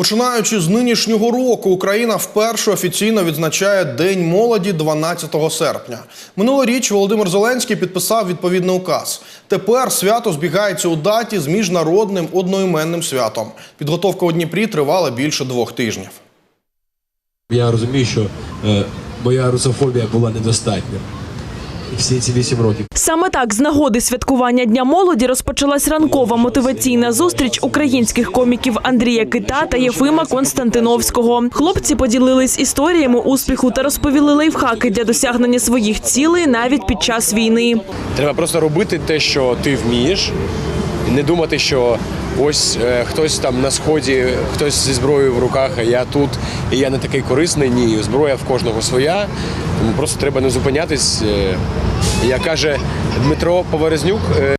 Починаючи з нинішнього року, Україна вперше офіційно відзначає День молоді 12 серпня. Минулоріч Володимир Зеленський підписав відповідний указ. Тепер свято збігається у даті з міжнародним одноіменним святом. Підготовка у Дніпрі тривала більше двох тижнів. Я розумію, що е, моя русофобія була недостатня. І всі ці вісім років. Саме так з нагоди святкування Дня молоді розпочалась ранкова мотиваційна зустріч українських коміків Андрія Кита та Єфима Константиновського. Хлопці поділились історіями успіху та розповіли лайфхаки для досягнення своїх цілей навіть під час війни. Треба просто робити те, що ти вмієш, не думати, що ось е, хтось там на сході, хтось зі зброєю в руках, а я тут, і я не такий корисний. Ні, зброя в кожного своя. Тому просто треба не зупинятись. Е, Як каже Дмитро Поверезнюк, е,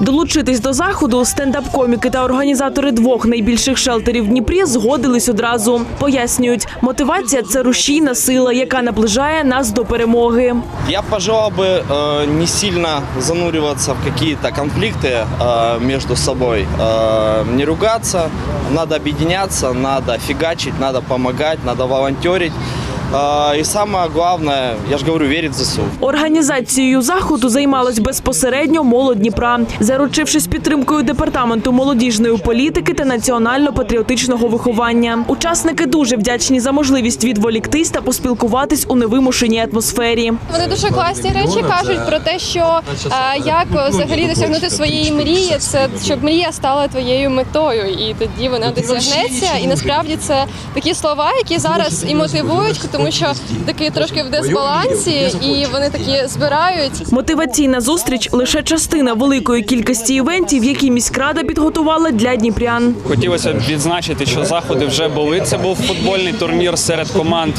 Долучитись до заходу стендап-коміки та організатори двох найбільших шелтерів в Дніпрі згодились одразу. Пояснюють, мотивація це рушійна сила, яка наближає нас до перемоги. Я пожелал бы э, не сильно зануриваться в какие-то конфликты э, между собой, э, не ругаться, надо объединяться, надо фигачить, надо помогать, надо волонтерить. И самое главное, я же говорю, верить в ЗСУ. Організацією заходу займалась безпосередньо молодь Дніпра, заручившись підтримкою департаменту молодіжної політики та національно-патріотичного виховання. Учасники дуже вдячні за можливість відволіктись та поспілкуватись у невимушеній атмосфері. Вони дуже класні речі кажуть про те, що е, як взагалі досягнути своєї мрії, це щоб мрія стала твоєю метою, і тоді вона досягнеться. І насправді це такі слова, які зараз і мотивують, тому що такі трошки в дисбалансі, і вони такі збирають. Мотиваційна зустріч лише частина великої кількості івентів, які міськрада підготувала для дніпрян. Хотілося б відзначити, що заходи вже були. Це був футбольний турнір серед команд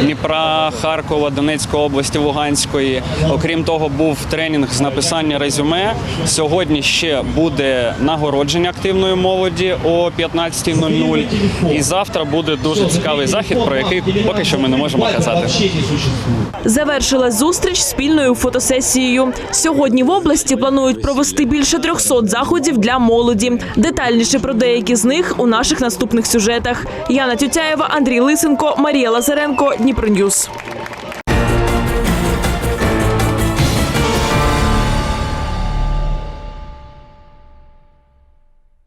Дніпра, Харкова, Донецької області, Луганської. Окрім того, був тренінг з написання резюме. Сьогодні ще буде нагородження активної молоді о 15.00. І завтра буде дуже цікавий захід, про який поки що ми не можемо казати. Завершила зустріч спільною фотосесією. Сьогодні в області планують провести більше 300 заходів для молоді. Детальніше про деякі з них у наших наступних сюжетах. Яна Тютяєва, Андрій Лисенко, Марія Лазаренко, Дніпроньюз.